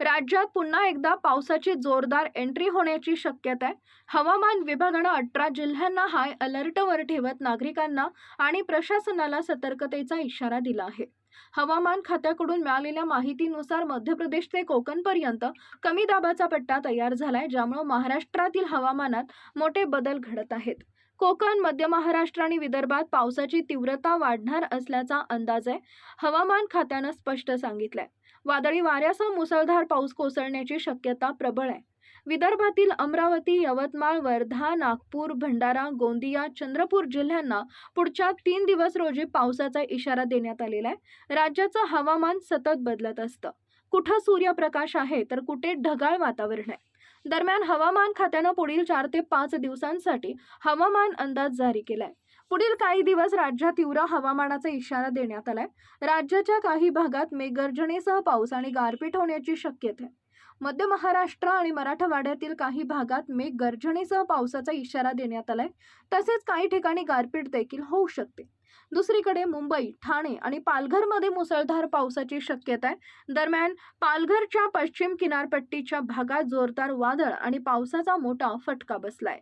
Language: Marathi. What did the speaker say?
राज्यात पुन्हा एकदा पावसाची जोरदार एंट्री होण्याची शक्यता आहे. हवामान विभागानं अठरा जिल्ह्यांना हाय अलर्टवर ठेवत नागरिकांना आणि प्रशासनाला सतर्कतेचा इशारा दिला आहे. हवामान खात्याकडून मिळालेल्या माहितीनुसार मध्य प्रदेश ते कोकणपर्यंत कमी दाबाचा पट्टा तयार झालाय ज्यामुळे महाराष्ट्रातील हवामानात मोठे बदल घडत आहेत. कोकण मध्य महाराष्ट्र आणि विदर्भात पावसाची तीव्रता वाढणार असल्याचा अंदाज आहे हवामान खात्यानं स्पष्ट सांगितलंय. वादळी वाऱ्यासह मुसळधार पाऊस कोसळण्याची शक्यता प्रबळ आहे. विदर्भातील अमरावती यवतमाळ वर्धा नागपूर भंडारा गोंदिया चंद्रपूर जिल्ह्यांना पुढच्या तीन दिवस रोजी पावसाचा इशारा देण्यात आलेला आहे. राज्याचं हवामान सतत बदलत असतं. कुठं सूर्यप्रकाश आहे तर कुठे ढगाळ वातावरण आहे. दरम्यान हवामान खात्यानं पुढील चार ते पाच दिवसांसाठी हवामान अंदाज जारी केलाय. पुढील काही दिवस राज्यात तीव्र हवामानाचा इशारा देण्यात आलाय. राज्याच्या काही भागात मेघगर्जनेसह पाऊस आणि गारपीट होण्याची शक्यता आहे. मध्य महाराष्ट्र आणि मराठवाड्यातील काही भागात मेघगर्जनेसह पावसाचा इशारा देण्यात आलाय. तसेच काही ठिकाणी गारपीट देखील होऊ शकते. दुसरीकडे मुंबई ठाणे आणि पालघरमध्ये मुसळधार पावसाची शक्यता आहे. दरम्यान पालघरच्या पश्चिम किनारपट्टीच्या भागात जोरदार वादळ आणि पावसाचा मोठा फटका बसलाय.